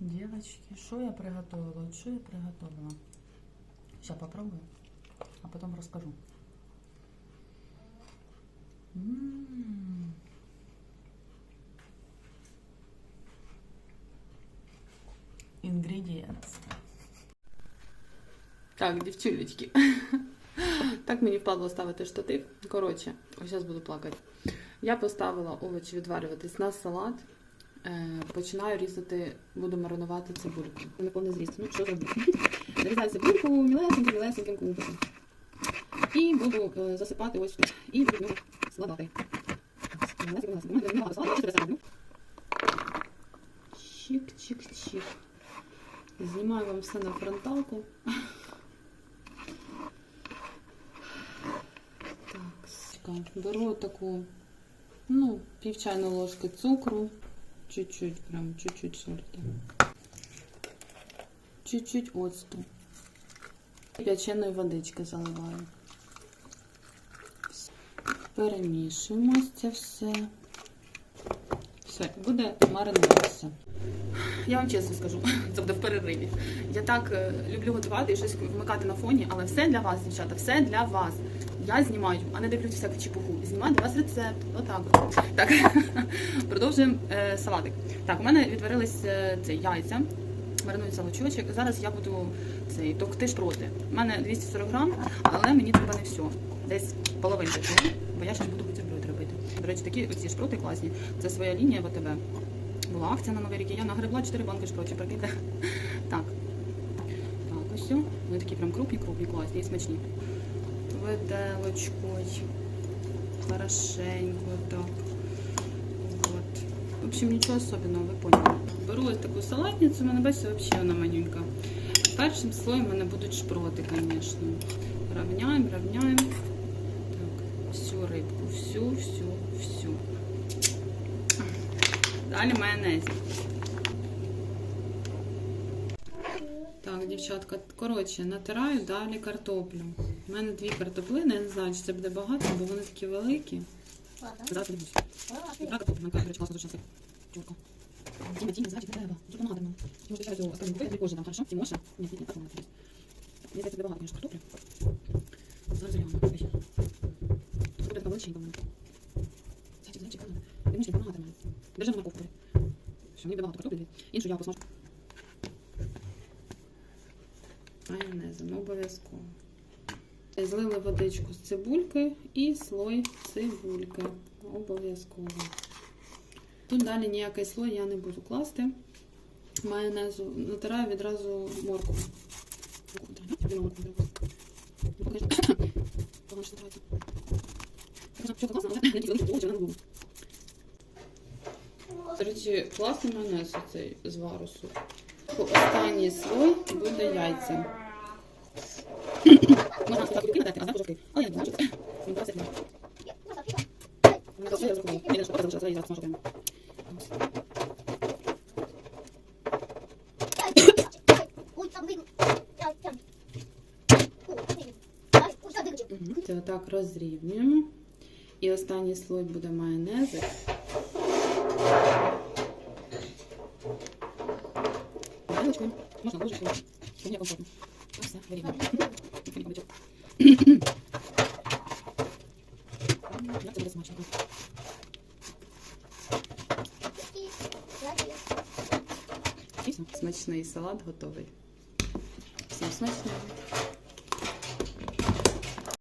Девочки, що я приготовила? От Що я приготовила? Сейчас попробую, а потом расскажу. М. Так, дівчулечки. Так мені впадло ставити штатив. Коротше, ось зараз буду плакати. Я поставила овочі відварюватись на салат. Е, починаю різати, буду маринувати цибульку. Не повний зріст. Ну, що зробити? Нарізаю цибульку мілесеньким, мілесеньким кубиком. І буду е, засипати ось тут. І буду роблю. Чик-чик-чик. Знімаю вам все на фронталку. Так, беру таку, ну, пів чайної ложки цукру. Чуть-чуть, прям чуть-чуть сольки. Чуть-чуть оцту. П'яченої водички заливаю. Перемішуємо це все. Все, буде маринуватися. Я вам чесно скажу, це буде в перериві. Я так е, люблю готувати і щось вмикати на фоні, але все для вас, дівчата, все для вас. Я знімаю, а не дивлюсь всяку чепуху. Знімаю для вас рецепт. Отак. Так, продовжуємо е, салатик. Так, у мене відварились е, це яйця. Маринується лучочок. Зараз я буду цей товкти шпроти. У мене 240 грам, але мені треба не все. Десь половинка бо я зараз буду бутерброд робити. До речі, такі оці шпроти класні. Це своя лінія в АТБ. Була акція на Новий рік, я нагребла 4 банки шпротів, прикиньте. Так. Так, ось все. Вони такі прям крупні, крупні, класні і смачні. Виделочкою. Хорошенько так. Вот. В общем, нічого особенного, ви поняли. Беру ось таку салатницю, мене бачите, взагалі вона манюнька. Першим слоєм в мене будуть шпроти, звісно. Равняємо, равняємо. Так, всю рибку, всю, всю, всю. Далі майонезик. Так, дівчатка, коротше, натираю далі картоплю. У мене дві картоплини, я не знаю, чи це буде багато, бо вони такі великі. Зараз дуже чітко. Тіма, Тіма, значить, треба. Тут надо нам. Тимоша, сейчас его оставим купить, прикольно там, хорошо? Тимоша? Нет, нет, нет, он надо. Мне буде багато, конечно, картоплі. Зараз я Тут величенька в мене. Зайчик, зайчик, надо. Димусь, допомагати мені. Держи на ковпорі. Що, мені буде багато картоплі. Іншу я посмажу. Майонезом, обов'язково. Злили водичку з цибульки і слой цибульки. Обов'язково. Тут далі ніякий слой я не буду класти. Майонезу натираю відразу моркву. До речі, класний майонез цей з варусу. Останній слой буде яйця. Можна тільки надати, а зверху жовтки. Але я не це. Він просто не. Я розкрою. Я не шукаю, зараз зараз зможу прямо. Отак розрівнюємо. І останній слой буде майонезик. Ложечкою. Можна ложечкою. Мені комфортно. Ось все, вирівнюємо. Мені помічок. Як це буде смачно. І все. Смачний салат готовий. Всім смачного.